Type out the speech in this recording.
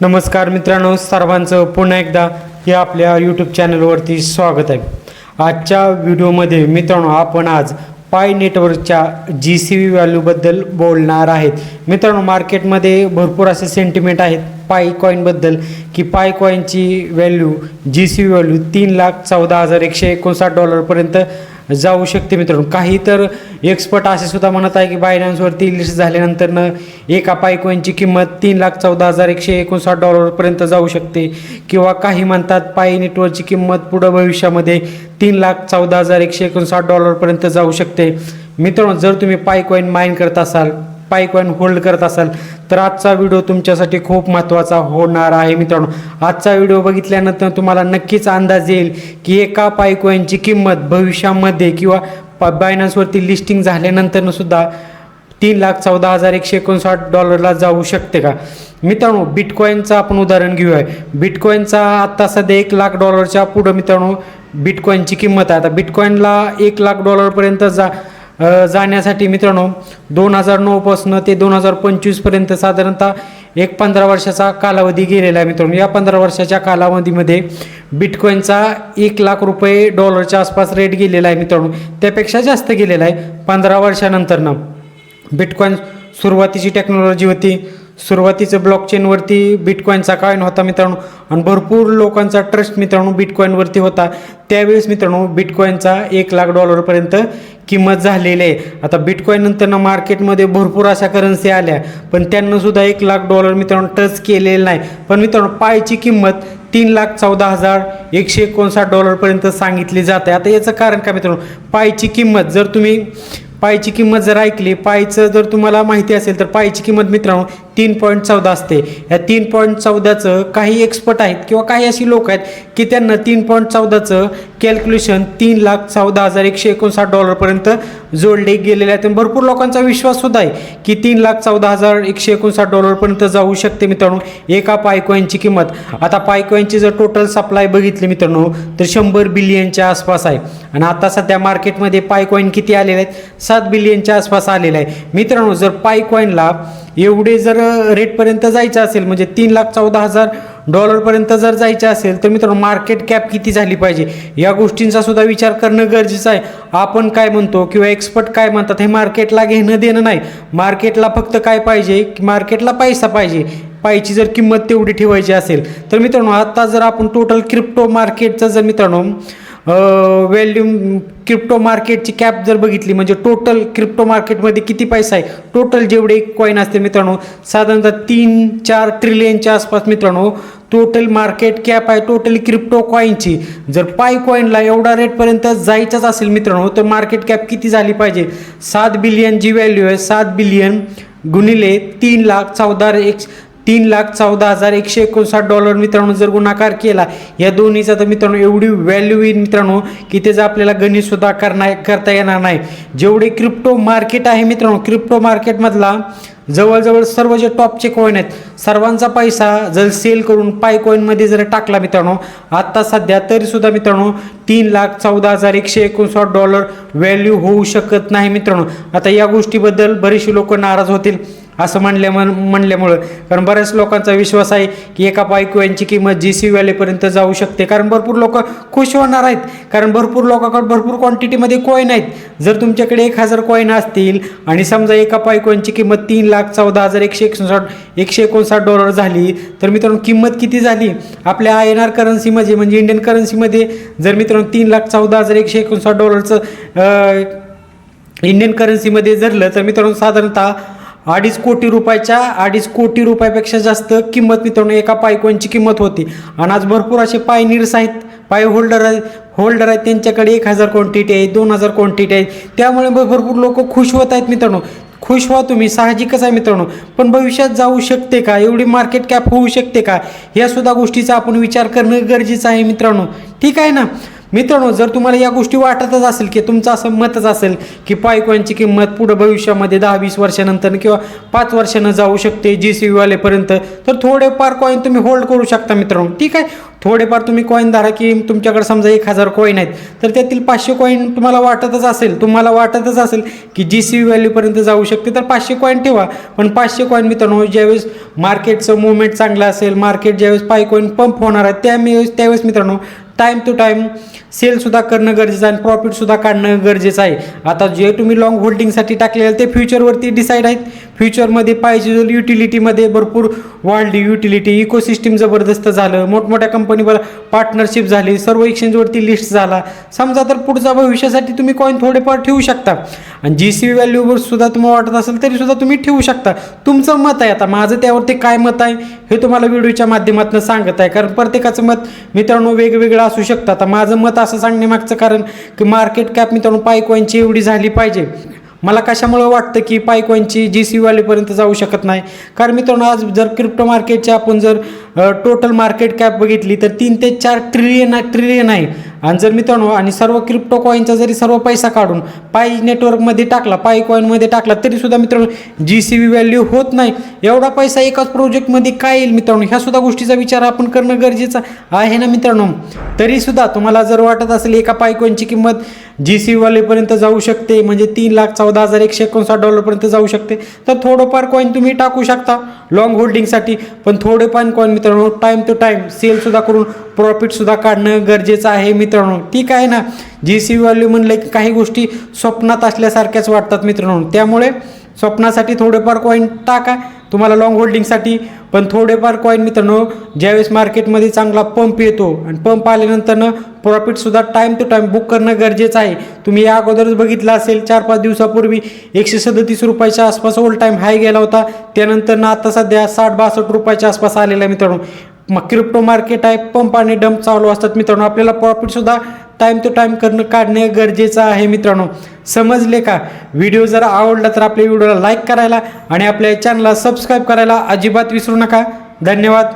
नमस्कार मित्रांनो सर्वांचं पुन्हा एकदा या आपल्या यूट्यूब चॅनलवरती स्वागत आहे. आजच्या व्हिडिओमध्ये मित्रांनो आपण आज पाय नेटवर्कच्या जी सी व्ही व्हॅल्यूबद्दल बोलणार आहेत. मित्रांनो मार्केटमध्ये भरपूर असे सेंटिमेंट आहेत पाय कॉईनबद्दल की Pi कॉईनची value G C V value तीन लाख चौदा हजार एकशे एकोणसाठ डॉलरपर्यंत जाऊ शकते मित्रांनो. काही तर एक्सपर्ट असे सुद्धा म्हणत आहे की बायनान्सवरती लिस्ट झाल्यानंतरनं एका पायकॉईनची किंमत तीन लाख चौदा हजार एकशे एकोणसाठ डॉलरपर्यंत जाऊ शकते. किंवा काही म्हणतात पाय नेटवर्कची किंमत पुढं भविष्यामध्ये तीन लाख चौदा हजार एकशे एकोणसाठ डॉलरपर्यंत जाऊ शकते. मित्रांनो जर तुम्ही पायकॉईन माइन करत असाल पायकॉईन होल्ड करत असाल तर आजचा व्हिडिओ तुमच्यासाठी खूप महत्त्वाचा होणार आहे मित्रांनो. आजचा व्हिडिओ बघितल्यानंतर तुम्हाला नक्कीच अंदाज येईल की एका पायकॉईनची किंमत भविष्यामध्ये किंवा प बायनान्सवरती लिस्टिंग झाल्यानंतरसुद्धा तीन लाख चौदा हजार एकशे एकोणसाठ डॉलरला जाऊ शकते का? मित्रांनो बिटकॉईनचं आपण उदाहरण घेऊया. बिटकॉईनचा आत्ता सध्या एक लाख डॉलरच्या पुढं मित्रांनो बिटकॉईनची किंमत आहे. आता बिटकॉईनला एक लाख डॉलरपर्यंत जा जाण्यासाठी मित्रांनो दोन हजार नऊपासून ते दोन हजार पंचवीसपर्यंत साधारणतः एक पंधरा वर्षाचा कालावधी गेलेला आहे मित्रांनो. या पंधरा वर्षाच्या कालावधीमध्ये बिटकॉईनचा एक लाख रुपये डॉलरच्या आसपास रेट गेलेला आहे मित्रांनो. त्यापेक्षा जास्त गेलेला आहे. पंधरा वर्षानंतरनं बिटकॉईन सुरुवातीची टेक्नॉलॉजी होती. सुरुवातीचं ब्लॉकचेनवरती बिटकॉईनचा कॉईन होता मित्रांनो. आणि भरपूर लोकांचा ट्रस्ट मित्रांनो बिटकॉईनवरती होता. त्यावेळेस मित्रांनो बिटकॉईनचा एक लाख डॉलरपर्यंत किंमत झालेली आहे. आता बिटकॉईन नंतर मार्केटमध्ये भरपूर अशा करन्सी आल्या. पण त्यांना सुद्धा एक लाख डॉलर मित्रांनो टच केलेलं नाही. पण मित्रांनो पायची किंमत तीन लाख चौदा हजार एकशे एकोणसाठ डॉलरपर्यंत सांगितली जाते. आता याचं कारण काय मित्रांनो? पायची किंमत जर तुम्ही पायची किंमत जर ऐकली पायचं जर तुम्हाला माहिती असेल तर पायची किंमत मित्रांनो तीन पॉईंट चौदा असते. या तीन पॉईंट चौदाचं काही एक्सपर्ट आहेत किंवा काही अशी लोक आहेत की त्यांना तीन पॉईंट चौदाचं कॅल्क्युलेशन तीन लाख चौदा हजार एकशे एकोणसाठ डॉलरपर्यंत जोडले गेलेले आहेत. भरपूर लोकांचा विश्वास सुद्धा आहे की तीन लाख चौदा हजार एकशे एकोणसाठ डॉलरपर्यंत जाऊ शकते मित्रांनो एका पायकॉईनची किंमत. आता पायकॉईनची जर टोटल सप्लाय बघितली मित्रांनो तर शंभर बिलियनच्या आसपास आहे. आणि आता सध्या मार्केटमध्ये पायकॉईन किती आलेले आहेत? सात बिलियनच्या आसपास आलेला आहे. मित्रांनो जर पायकॉईनला एवढे जर रेटपर्यंत जायचं असेल म्हणजे तीन लाख चौदा हजार डॉलरपर्यंत जर जायचं असेल तर मित्रांनो मार्केट कॅप किती झाली पाहिजे? या गोष्टींचा सुद्धा विचार करणं गरजेचं आहे. आपण काय म्हणतो किंवा एक्सपर्ट काय म्हणतात हे मार्केटला घेणं देणं नाही. मार्केटला फक्त काय पाहिजे? की मार्केटला पैसा पाहिजे. पायची जर किंमत तेवढी ठेवायची असेल तर मित्रांनो आता जर आपण टोटल क्रिप्टो मार्केटचं जर मित्रांनो व्हॅल्यूम क्रिप्टो मार्केटची कॅप जर बघितली म्हणजे टोटल क्रिप्टो मार्केटमध्ये किती पैसा आहे? टोटल जेवढे कॉईन असते मित्रांनो साधारणतः तीन चार ट्रिलियनच्या आसपास मित्रांनो टोटल मार्केट कॅप आहे टोटल क्रिप्टो कॉईनची जर पाय कॉईनला एवढा रेटपर्यंत जायचंच असेल मित्रांनो तर मार्केट कॅप किती झाली पाहिजे? सात बिलियन जी व्हॅल्यू आहे सात बिलियन गुणिले तीन लाख चौदा एक तीन लाख चौदा हजार एकशे एकोणसाठ डॉलर मित्रांनो जर गुणाकार केला या दोन्हीचा तर मित्रांनो एवढी व्हॅल्यू येईल मित्रांनो की त्याचं आपल्याला गणितसुद्धा करणार करता येणार नाही. जेवढे क्रिप्टो मार्केट आहे मित्रांनो क्रिप्टो मार्केटमधला जवळजवळ सर्व जे टॉपचे कॉईन आहेत सर्वांचा पैसा जर सेल करून पाय कॉईनमध्ये जर टाकला मित्रांनो आत्ता सध्या तरीसुद्धा मित्रांनो तीन लाख चौदा हजार एकशे एकोणसाठ डॉलर व्हॅल्यू होऊ शकत नाही मित्रांनो. आता या गोष्टीबद्दल बरेचसे लोक नाराज होतील. असं म्हणल्या म्हणल्यामुळं. कारण बऱ्याच लोकांचा विश्वास आहे की एका बायको यांची किंमत जी सी व्हॅलीपर्यंत जाऊ शकते. कारण भरपूर लोक खुश होणार आहेत. कारण भरपूर लोकांकडे भरपूर क्वांटिटीमध्ये कॉईन आहेत. जर तुमच्याकडे एक हजार कॉईन असतील आणि समजा एका पायकोनची किंमत तीन लाख चौदा हजार एकशे एकोणसाठ एकशे एकोणसाठ डॉलर झाली तर मित्रांनो किंमत किती झाली? आपल्या आय एन आर करन्सीमध्ये म्हणजे इंडियन करन्सीमध्ये जर मित्रांनो तीन लाख चौदा हजार एकशे एकोणसाठ डॉलरचं इंडियन करन्सीमध्ये जरलं तर मित्रांनो साधारणतः अडीच कोटी रुपयाच्या अडीच कोटी रुपयापेक्षा जास्त किंमत मित्रांनो एका पायकॉईनची किंमत होती. आणि आज भरपूर असे पायनीर्स आहेत. पाय होल्डर आहेत होल्डर आहेत त्यांच्याकडे एक हजार क्वांटिटी आहे दोन हजार क्वांटिटी आहेत त्यामुळे भरपूर लोक खुश होत आहेत मित्रांनो. खुश व्हा तुम्ही साहजिकच आहे मित्रांनो. पण भविष्यात जाऊ शकते का? एवढी मार्केट कॅप होऊ शकते का? या सुद्धा गोष्टीचा आपण विचार करणं गरजेचं आहे मित्रांनो. ठीक आहे ना? मित्रांनो जर तुम्हाला या गोष्टी वाटतच असेल की तुमचं असं मतच असेल की पायकॉईनची किंमत पुढं भविष्यामध्ये दहा वीस वर्षानंतर किंवा पाच वर्षानं जाऊ शकते जी सी वालेपर्यंत तर थोडेफार कॉईन तुम्ही होल्ड करू शकता मित्रांनो. ठीक आहे? थोडेफार तुम्ही कॉईन धरा की तुमच्याकडे समजा एक हजार कॉईन आहेत तर त्यातील पाचशे कॉईन तुम्हाला वाटतच असेल तुम्हाला वाटतच असेल की जी सी व्हॅल्यूपर्यंत जाऊ शकते तर पाचशे कॉईन ठेवा. पण पाचशे कॉईन मित्रांनो ज्यावेळेस मार्केटचं मुवमेंट चांगलं असेल मार्केट ज्यावेळेस पाय कॉईन पंप होणार आहे त्यावेळेस त्यावेळेस मित्रांनो टाईम टू टाईम सेलसुद्धा करणं गरजेचं आहे आणि प्रॉफिटसुद्धा काढणं गरजेचं आहे. आता जे तुम्ही लॉंग होल्डिंगसाठी टाकलेलं ते फ्युचरवरती डिसाईड आहेत. फ्युचरमध्ये पाहिजे युटिलिटीमध्ये भरपूर वाढली युटिलिटी इकोसिस्टीम जबरदस्त झालं मोठमोठ्या कंपनीवर पार्टनरशिप झाली सर्व एक्सचेंजवरती लिस्ट झाला. समजा तर पुढचा भविष्यासाठी तुम्ही कॉईन थोडेफार ठेवू शकता. आणि जी सी व्हॅल्यूवर सुद्धा तुम्हाला वाटत असेल तरीसुद्धा तुम्ही ठेवू शकता. तुमचं मत आहे आता. माझं त्यावरती काय मत आहे? हे तुम्हाला व्हिडिओच्या माध्यमातून सांगत आहे. कारण प्रत्येकाचं मत मित्रांनो वेगवेगळं असू शकतं. आता माझं मत असं सांगण्यामागचं कारण की मार्केट कॅप मित्रांनो पायकॉईनची एवढी झाली पाहिजे. मला कशामुळं वाटतं की पायकॉईनची जी सी वालीपर्यंत जाऊ शकत नाही? कारण मित्रांनो आज जर क्रिप्टो मार्केटची आपण जर टोटल मार्केट कॅप बघितली तर तीन ते चार ट्रिलियन ट्रिलियन आहे. आणि जर मित्रांनो आणि सर्व क्रिप्टो कॉईनचा जरी सर्व पैसा काढून पाय नेटवर्कमध्ये टाकला पाय कॉईनमध्ये टाकला तरी सुद्धा मित्रांनो जी सी व्ही व्हॅल्यू होत नाही. एवढा पैसा एकाच प्रोजेक्टमध्ये काय येईल मित्रांनो? ह्या सुद्धा गोष्टीचा विचार आपण करणं गरजेचं आहे ना मित्रांनो? तरी सुद्धा तुम्हाला जर वाटत असेल एका पाय कॉईनची किंमत जी सी व्हॅल्यूपर्यंत जाऊ शकते म्हणजे तीन लाख चौदा हजार एकशे एकोणसाठ डॉलरपर्यंत जाऊ शकते तर थोडंफार कॉईन तुम्ही टाकू शकता लॉंग होल्डिंगसाठी पण थोडेफार कॉईन मित्रांनो टाईम टू टाईम सेलसुद्धा करून प्रॉफिटसुद्धा काढणं गरजेचं आहे मित्रांनो. ठीक आहे ना? जी सी व्हॅल्यू म्हणलं की काही गोष्टी स्वप्नात असल्यासारख्याच वाटतात मित्रांनो. त्यामुळे स्वप्नासाठी थोडेफार कॉईन टाका. तुम्हाला लॉंग होल्डिंगसाठी पण थोडेफार कॉईन मित्रांनो ज्यावेळेस मार्केटमध्ये चांगला पंप येतो आणि पंप आल्यानंतरनं प्रॉफिटसुद्धा टाईम टू टाईम बुक करणं गरजेचं आहे. तुम्ही या अगोदरच बघितलं असेल चार पाच दिवसापूर्वी एकशे सदतीस रुपयाच्या आसपास ओल्ड टाईम हाय गेला होता. त्यानंतर आता सध्या साठ बासष्ट रुपयाच्या आसपास आलेला आहे मित्रांनो. मग क्रिप्टो मार्केट आहे पंप आणि डंप चालू असतात मित्रांनो. आपल्याला प्रॉफिटसुद्धा टाईम टू टाईम करणं काढणे गरजेचं आहे मित्रांनो. समजले का? व्हिडिओ जर आवडला तर आपल्या व्हिडिओला लाईक करायला आणि आपल्या चॅनलला सबस्क्राईब करायला अजिबात विसरू नका. धन्यवाद.